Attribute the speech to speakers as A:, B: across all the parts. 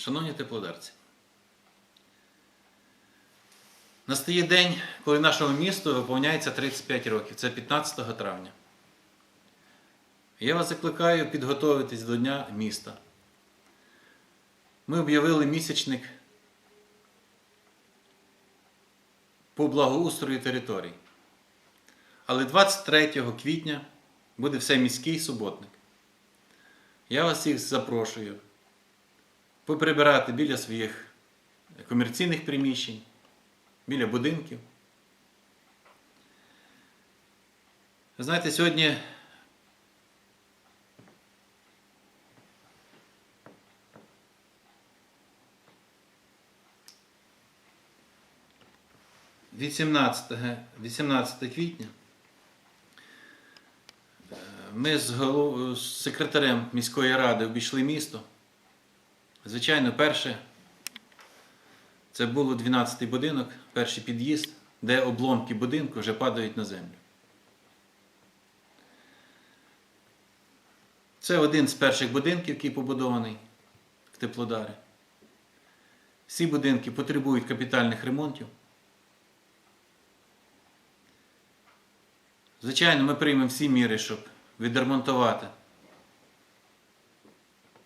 A: Шановні теплодарці, настає день, коли нашому місту виповняється 35 років. Це 15 травня. Я вас закликаю підготуватись до Дня міста. Ми об'явили місячник по благоустрою територій. Але 23 квітня буде всеміський суботник. Я вас всіх запрошую поприбирати біля своїх комерційних приміщень, біля будинків. Ви знаєте, сьогодні «18, 18 квітня е, ми з, голов... з секретарем міської ради обійшли місто. Звичайно, перше це було 12-й будинок, перший під'їзд, де обломки будинку вже падають на землю. Це один з перших будинків, який побудований в Теплодарі. Всі будинки потребують капітальних ремонтів. Звичайно, ми приймемо всі міри, щоб відремонтувати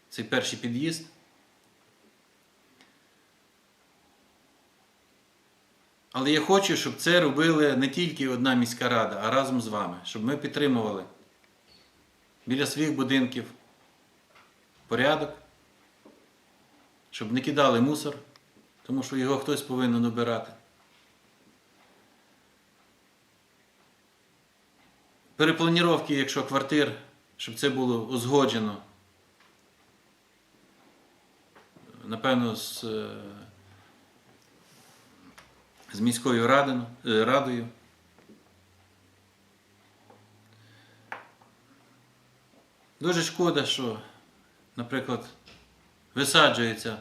A: цей перший під'їзд. Але я хочу, щоб це робили не тільки одна міська рада, а разом з вами, щоб ми підтримували біля своїх будинків порядок, щоб не кидали мусор, тому що його хтось повинен обирати. Перепланіровки, якщо квартир, щоб це було узгоджено, напевно, з, е, з міською е, радою. Дуже шкода, що, наприклад, висаджуються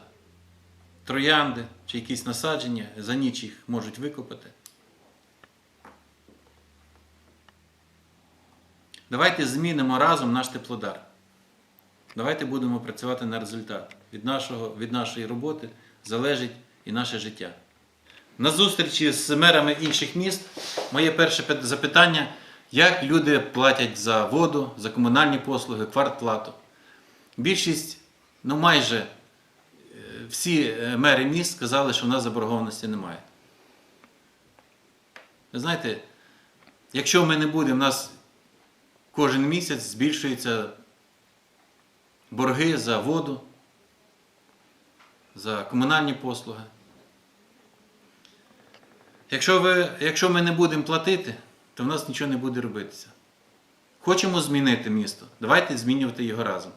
A: троянди чи якісь насадження, за ніч їх можуть викопати. Давайте змінимо разом наш теплодар. Давайте будемо працювати на результат. Від, нашого, від нашої роботи залежить і наше життя. На зустрічі з мерами інших міст моє перше запитання, як люди платять за воду, за комунальні послуги, квартплату. Більшість, ну майже е, всі е, мери міст сказали, що в нас заборгованості немає. Ви знаєте, якщо ми не будемо, у нас кожен місяць збільшуються борги за воду, за комунальні послуги. Якщо, ви, якщо ми не будемо платити, то в нас нічого не буде робитися. Хочемо змінити місто. Давайте змінювати його разом.